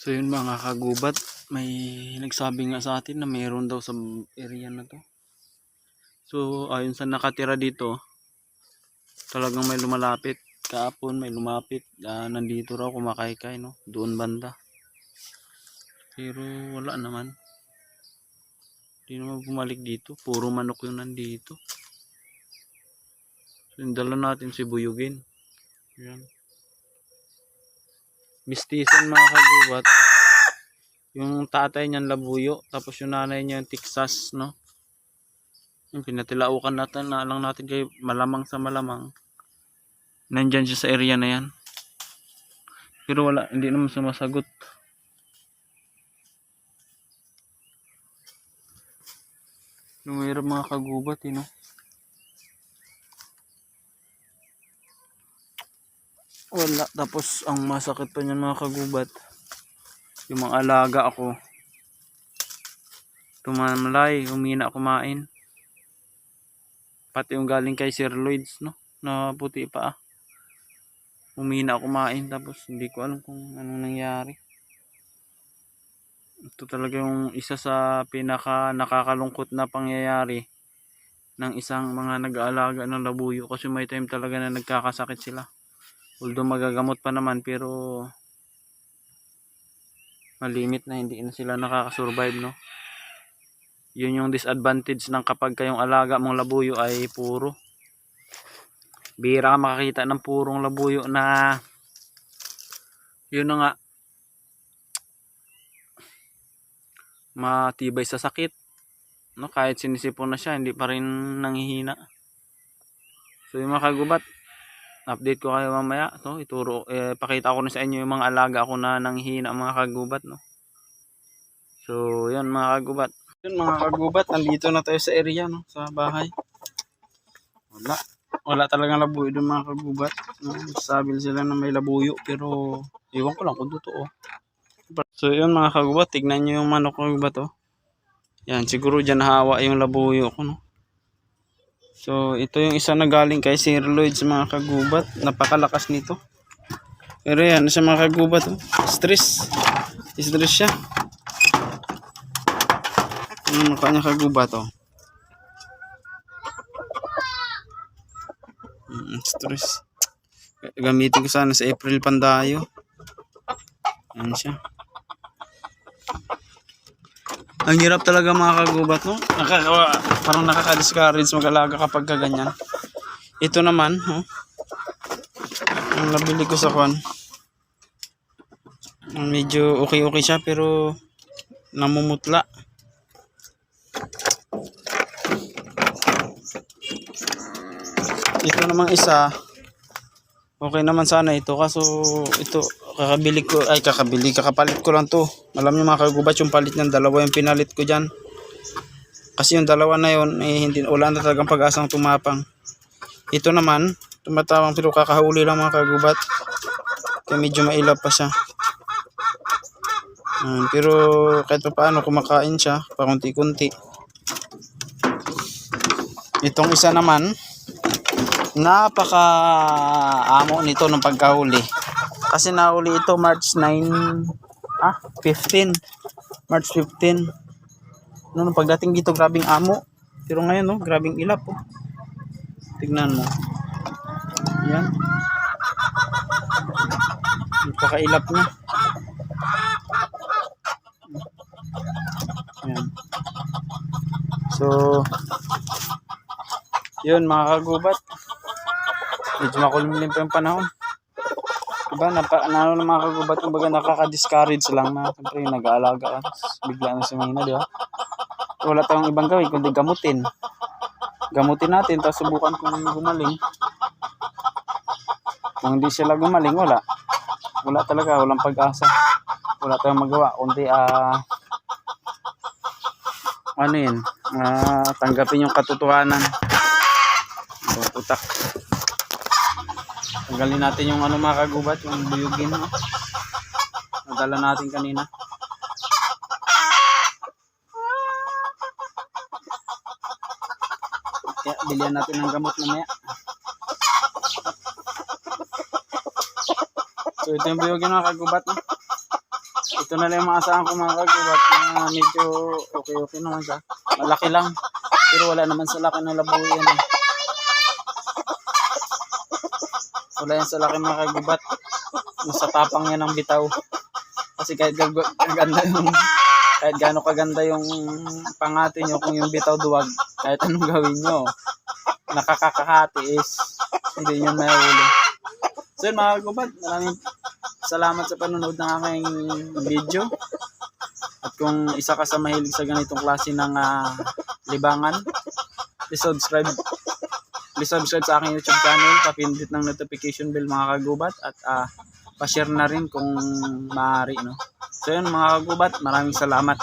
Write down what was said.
So yun mga kagubat, may nagsabi nga sa atin na mayroon daw sa area na to. So ayon sa nakatira dito, talagang may lumalapit. Kahapon may lumapit, ah, nandito raw kumakaykay no, doon banda. Pero wala naman. Hindi naman bumalik dito, puro manok yung nandito. So dala natin si Buyugin. Yan. Mistisan mga kagubat. Yung tatay niyan labuyo, tapos yung nanay niya yung Texas, no? Yung pinatilaukan natin, na lang natin kay malamang sa malamang. Nandyan siya sa area na yan. Pero wala, hindi naman sumasagot. Lumira mga kagubat, eh, no? Wala. Tapos, ang masakit pa niyan mga kagubat, yung mga alaga ako, tumamalay, humina kumain. Pati yung galing kay Sir Lloyds, no? Na puti pa ah. Humina kumain, tapos hindi ko alam kung anong nangyari. Ito talaga yung isa sa pinaka nakakalungkot na pangyayari ng isang mga nag-aalaga ng labuyo kasi may time talaga na nagkakasakit sila. Although magagamot pa naman pero malimit na hindi na sila nakakasurvive no. Yun yung disadvantage ng kapag kayong alaga mong labuyo ay puro. Bira ka makakita ng purong labuyo na yun na nga matibay sa sakit. No, kahit sinisipon na siya, hindi pa rin nanghihina. So yung mga kagubat, update ko kayo mamaya to ituro eh, pakita ko na sa inyo yung mga alaga ko na nanghihina mga kagubat no? So yan mga kagubat. Yun mga kagubat nandito na tayo sa area no? Sa bahay. Wala. Wala talagang labuyo doon mga kagubat. No? sabi sila na may labuyo pero iwan ko lang kung totoo. So yun mga kagubat tignan nyo yung manok kagubat oh. Yan siguro dyan hawa yung labuyo ko no So, ito yung isa na galing kay Sir Lloyd sa mga kagubat. Napakalakas nito. Pero yan, sa mga kagubat, oh. stress. Stress siya. Ano kanya kagubat, oh. Mm, stress. Gamitin ko sana sa April Pandayo. Yan siya. Ang hirap talaga mga kagubat, no? Nakaka, parang nakaka-discourage mag-alaga kapag ganyan. Ito naman, oh. Ang nabili ko sa kwan. Medyo okay-okay siya pero namumutla. Ito namang isa, okay naman sana ito kaso ito kakabili ko ay kakabili kakapalit ko lang to. Alam niyo mga kagubat yung palit ng dalawa yung pinalit ko dyan. Kasi yung dalawa na yun eh, hindi wala na talagang pag-asang tumapang. Ito naman tumatawang pero kakahuli lang mga kagubat. Kaya medyo mailap pa siya. Hmm, pero kahit pa paano kumakain siya pakunti-kunti. Itong isa naman napaka amo nito ng pagkahuli kasi nahuli ito March 9 ah 15 March 15 no, nung pagdating dito grabing amo. Pero ngayon no grabing ilap oh. tignan mo. Yan. Napakailap niya. Yan. So yun mga kagubat. Medyo makulimlim pa yung panahon diba napa, ano na mga kagubat kumbaga nakaka-discourage lang na siyempre nag-aalaga ka bigla na si Mahina di ba wala tayong ibang gawin kundi gamutin. Gamutin natin tapos subukan kung gumaling. Kung hindi sila gumaling wala. Wala talaga walang pag-asa. Wala tayong magawa kundi ah ano yun? Ah, tanggapin yung katotohanan. So, utak tanggalin natin yung ano mga kagubat yung buyugin no? nadala natin kanina kaya bilihan natin ng gamot mamaya so ito yung buyugin mga kagubat no? ito na lang yung mga asahan ko mga kagubat na medyo okay okay naman siya. Malaki lang. Pero wala naman sa laki ng labo yan eh. Wala yan sa laki mga kagubat. Nasa tapang yan ng bitaw. Kasi kahit gaganda yung kahit gaano kaganda yung pangati nyo kung yung bitaw duwag kahit anong gawin nyo nakakakahati is hindi nyo mahuli. So yun mga kagubat, maraming salamat sa panonood ng aking video. At kung isa ka sa mahilig sa ganitong klase ng ah, libangan, please subscribe. Please subscribe sa aking YouTube channel, papindit ng notification bell mga kagubat at ah, pa-share na rin kung maaari. No? So yun mga kagubat, maraming salamat.